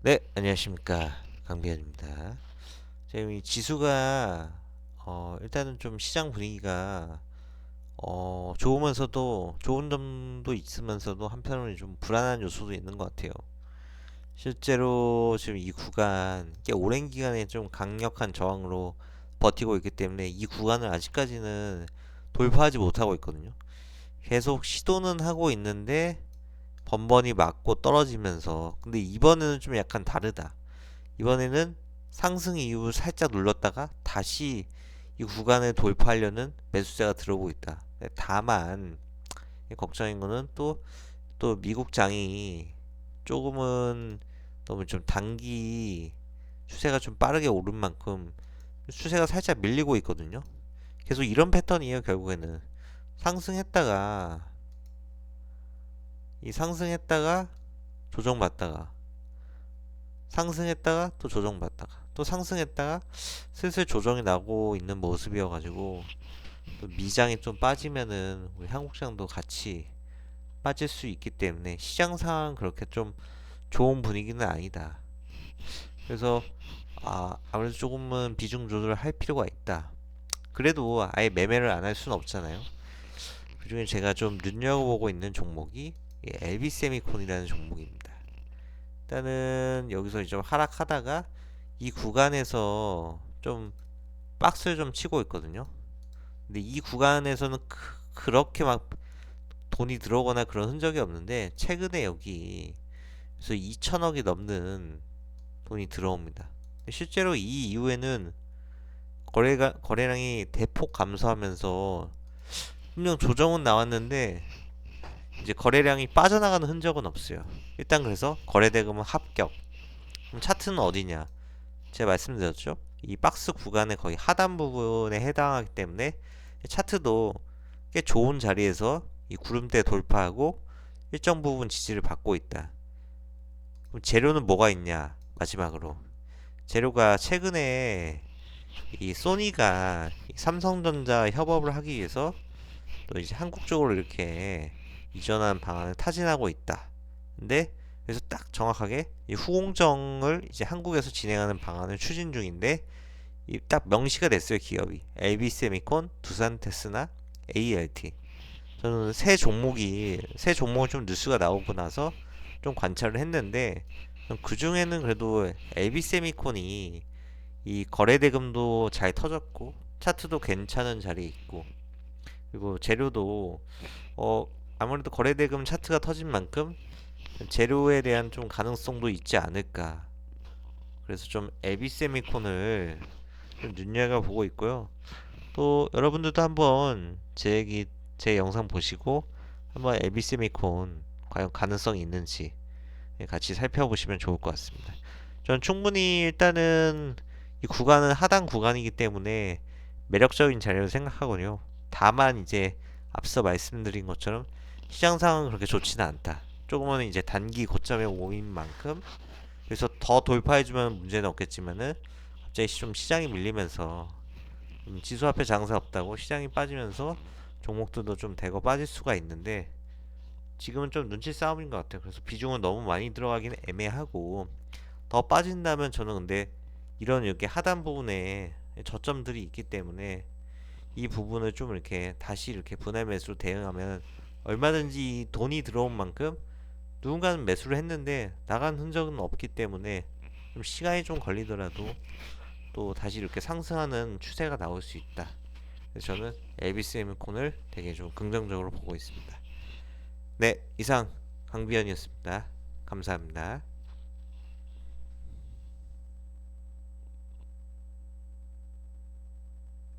네, 안녕하십니까. 강비현입니다. 지금 이 지수가, 어, 일단은 좀 시장 분위기가, 어, 좋으면서도, 좋은 점도 있으면서도 한편으로는 좀 불안한 요소도 있는 것 같아요. 실제로 지금 이 구간, 꽤 오랜 기간에 좀 강력한 저항으로 버티고 있기 때문에 이 구간을 아직까지는 돌파하지 못하고 있거든요. 계속 시도는 하고 있는데, 번번이 맞고 떨어지면서 근데 이번에는 좀 약간 다르다. 이번에는 상승 이후 살짝 눌렀다가 다시 이 구간을 돌파하려는 매수세가 들어오고 있다. 네, 다만 걱정인 거는 또 또 미국 장이 조금은 너무 좀 단기 추세가 좀 빠르게 오른 만큼 추세가 살짝 밀리고 있거든요. 계속 이런 패턴이에요, 결국에는. 상승했다가 이 상승했다가 조정받다가 상승했다가 또 조정받다가 또 상승했다가 슬슬 조정이 나고 있는 모습이어가지고 또 미장이 좀 빠지면은 우리 한국시장도 같이 빠질 수 있기 때문에 시장 상황 그렇게 좀 좋은 분위기는 아니다. 그래서 아 아무래도 조금은 비중 조절을 할 필요가 있다. 그래도 아예 매매를 안 할 수는 없잖아요. 그중에 제가 좀 눈여겨보고 있는 종목이 이 LB 세미콘이라는 종목입니다. 일단은 여기서 좀 하락하다가 이 구간에서 좀 박스를 좀 치고 있거든요. 근데 이 구간에서는 그, 그렇게 막 돈이 들어오거나 그런 흔적이 없는데 최근에 여기 그래서 2천억이 넘는 돈이 들어옵니다. 실제로 이 이후에는 거래가 거래량이 대폭 감소하면서 분명 조정은 나왔는데 이제 거래량이 빠져나가는 흔적은 없어요. 일단 그래서 거래대금은 합격. 그럼 차트는 어디냐? 제가 말씀드렸죠. 이 박스 구간의 거의 하단 부분에 해당하기 때문에 차트도 꽤 좋은 자리에서 이 구름대 돌파하고 일정 부분 지지를 받고 있다. 그럼 재료는 뭐가 있냐? 마지막으로 재료가 최근에 이 소니가 이 삼성전자 협업을 하기 위해서 또 이제 한국 쪽으로 이렇게 이전한 방안을 타진하고 있다. 근데 그래서 딱 정확하게 이 후공정을 이제 한국에서 진행하는 방안을 추진 중인데 이딱 명시가 됐어요 기업이 LB 세미콘, 두산 테스나, ALT. 저는 새 종목이 새 종목을 좀 뉴스가 나오고 나서 좀 관찰을 했는데 그 중에는 그래도 LB 세미콘이 이 거래 대금도 잘 터졌고 차트도 괜찮은 자리에 있고 그리고 재료도 어 아무래도 거래대금 차트가 터진 만큼 재료에 대한 좀 가능성도 있지 않을까. 그래서 좀 에비세미콘을 좀 눈여겨보고 있고요. 또 여러분들도 한번 제 얘기, 제 영상 보시고 한번 에비세미콘 과연 가능성이 있는지 같이 살펴보시면 좋을 것 같습니다. 전 충분히 일단은 이 구간은 하단 구간이기 때문에 매력적인 자리로 생각하거든요. 다만 이제 앞서 말씀드린 것처럼 시장 상황은 그렇게 좋지는 않다. 조금은 이제 단기 고점에 오인 만큼 그래서 더 돌파해주면 문제는 없겠지만은 갑자기 좀 시장이 밀리면서 좀 지수 앞에 장사 없다고 시장이 빠지면서 종목들도 좀 대거 빠질 수가 있는데 지금은 좀 눈치 싸움인 것 같아요. 그래서 비중은 너무 많이 들어가기는 애매하고 더 빠진다면 저는 근데 이런 이렇게 하단 부분에 저점들이 있기 때문에 이 부분을 좀 이렇게 다시 이렇게 분할 매수로 대응하면 얼마든지 돈이 들어온 만큼 누군가는 매수를 했는데 나간 흔적은 없기 때문에 좀 시간이 좀 걸리더라도 또 다시 이렇게 상승하는 추세가 나올 수 있다. 그래서 저는 LBCM콘을 되게 좀 긍정적으로 보고 있습니다. 네, 이상 강비현이었습니다. 감사합니다.